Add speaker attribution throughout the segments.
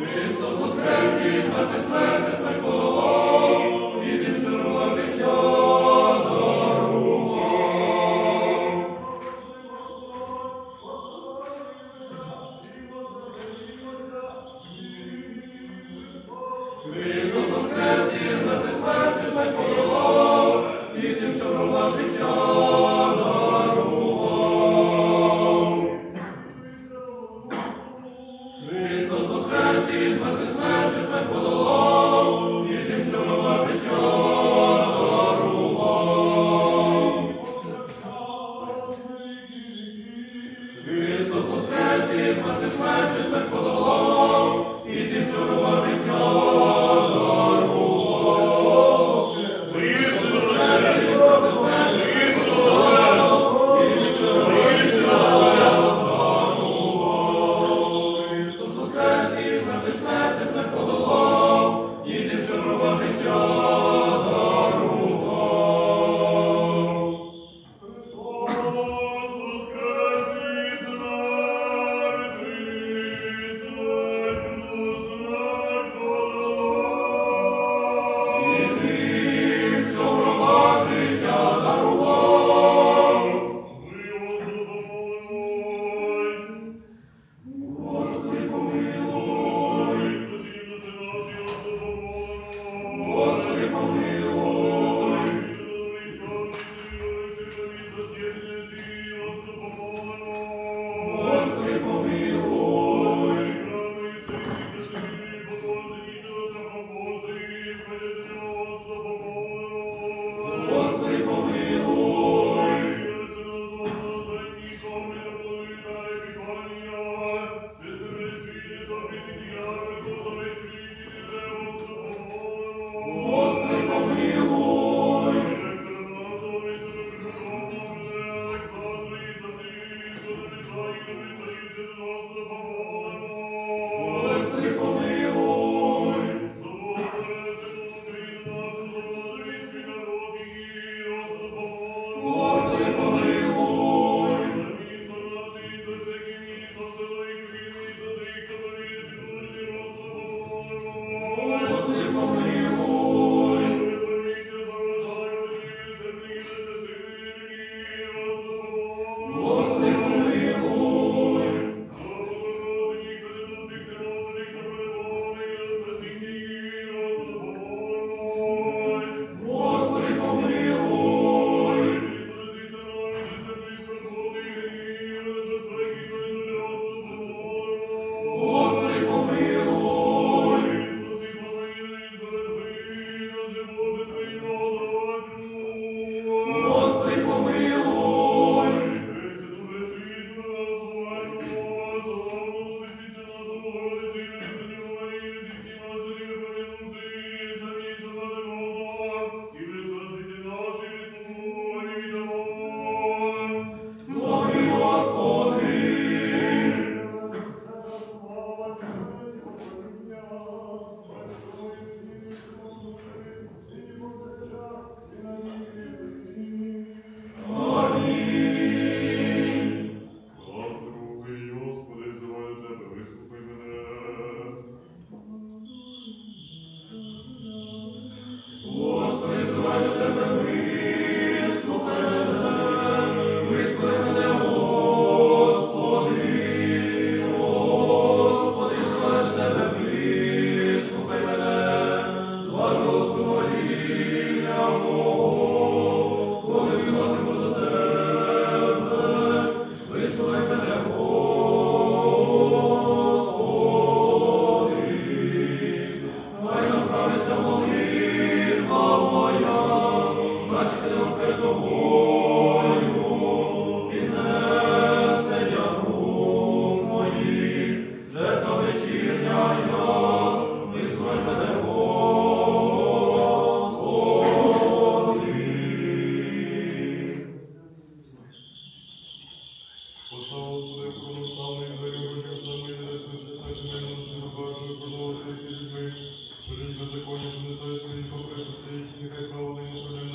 Speaker 1: Христос воскрес, і смерти смерти смерть Господи,
Speaker 2: православний, дверю, самий, засвідчиться змінився, бачу, промовити, що не стає своїх опресів, нехай право не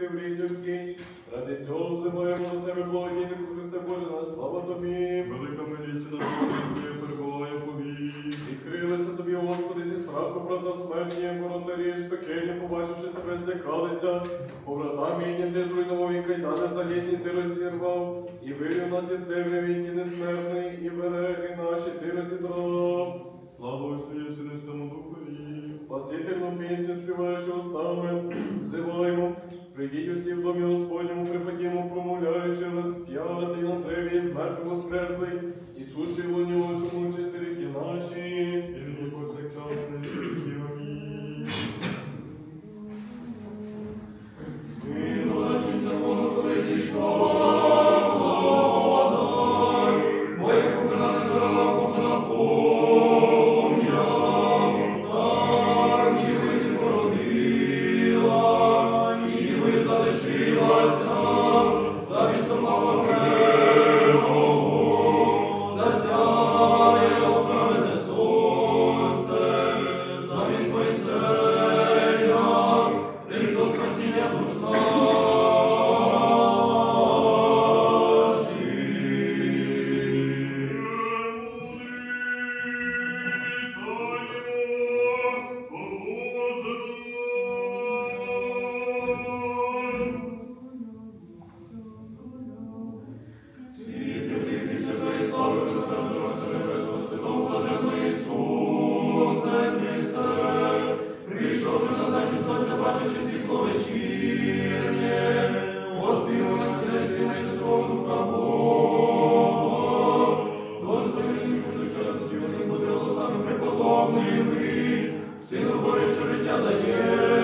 Speaker 2: землі людській. Ради цього зимою на тебе благодійне, Христа Боже, на слава тобі.
Speaker 1: Велика миліця на Твоє перебуває повій.
Speaker 2: Відкрилися тобі, Господи, зі страху, брата смерті, воротарі, пекельні, побачивши тебе, злякалися. Побрата мій, ти зруйнував і кайдани залізні, ти розірвав, і вирів нас із темряві, ті несмертний, і береги наші, ти розідрав.
Speaker 1: Слава Отцю, Сину, Святому Духові.
Speaker 2: Спасительну пісню співаючи устами. Придіть усі в домі Господньому, припадімо, промовляючи розп'ятий на треві, смерть воскреслий, і суші вонючому чистирі наші.
Speaker 3: Jesus. життя дає.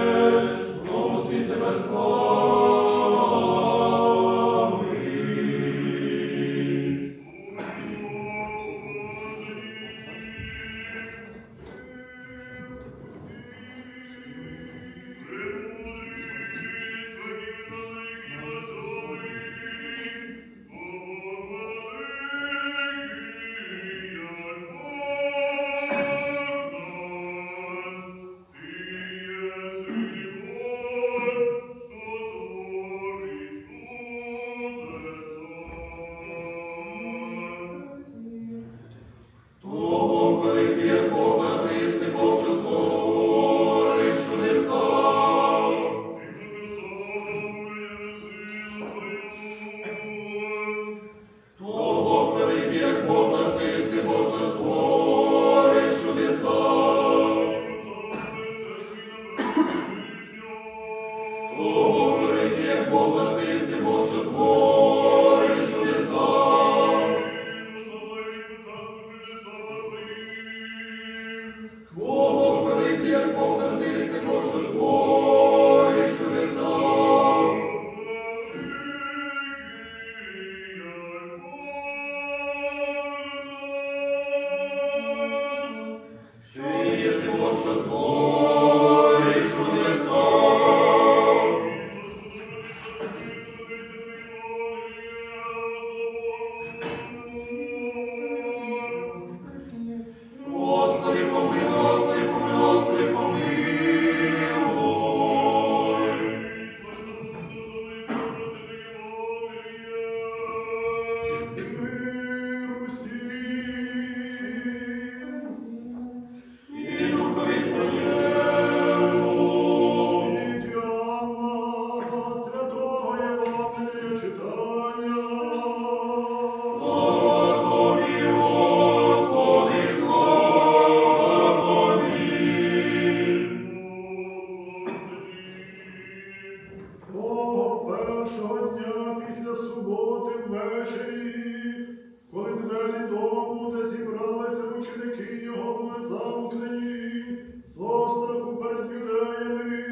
Speaker 3: вечері, коли двері дому, де зібралися ученики його були замкнені, з остраху перед юдеями,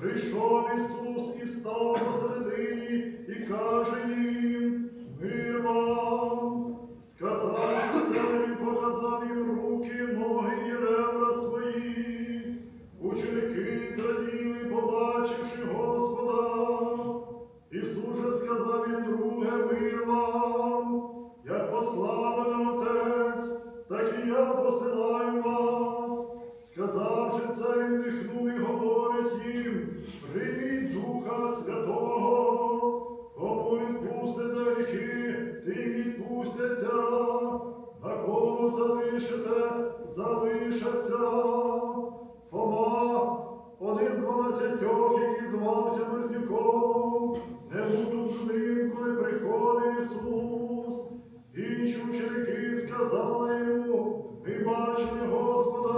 Speaker 4: прийшов Ісус і став посередині і каже їм, Ісус сказав їм друге мир вам, як послав мене Отець, так і я посилаю вас. Сказавши це, він дихнув і говорить їм, прийміть Духа Святого, кому відпустите гріхи, тим відпустяться, на кому залишите, залишаться. Фома, один з дванадцятьох, який звався Близнюком, не був з ним, коли приходив Ісус. Інші ученики сказали йому, ми бачили Господа.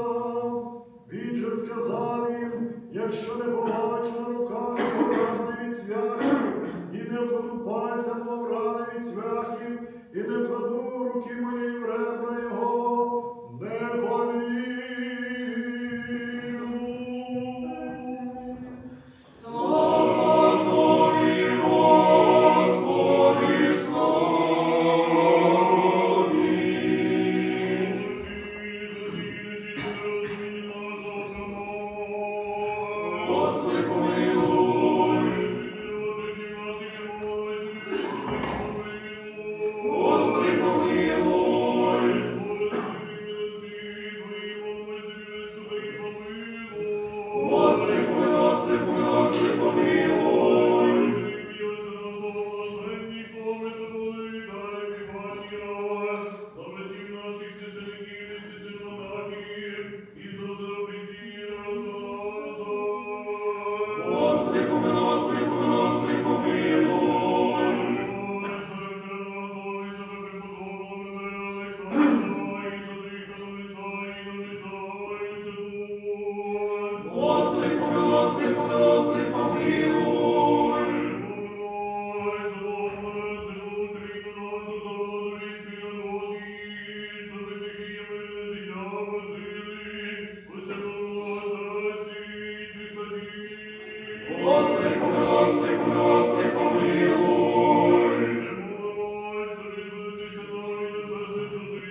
Speaker 4: Він же сказав їм, якщо не побачу на руках рани від цвяхів, і не вкладу пальця мов рани від цвяхів, і не вкладу руки мої в ребра його,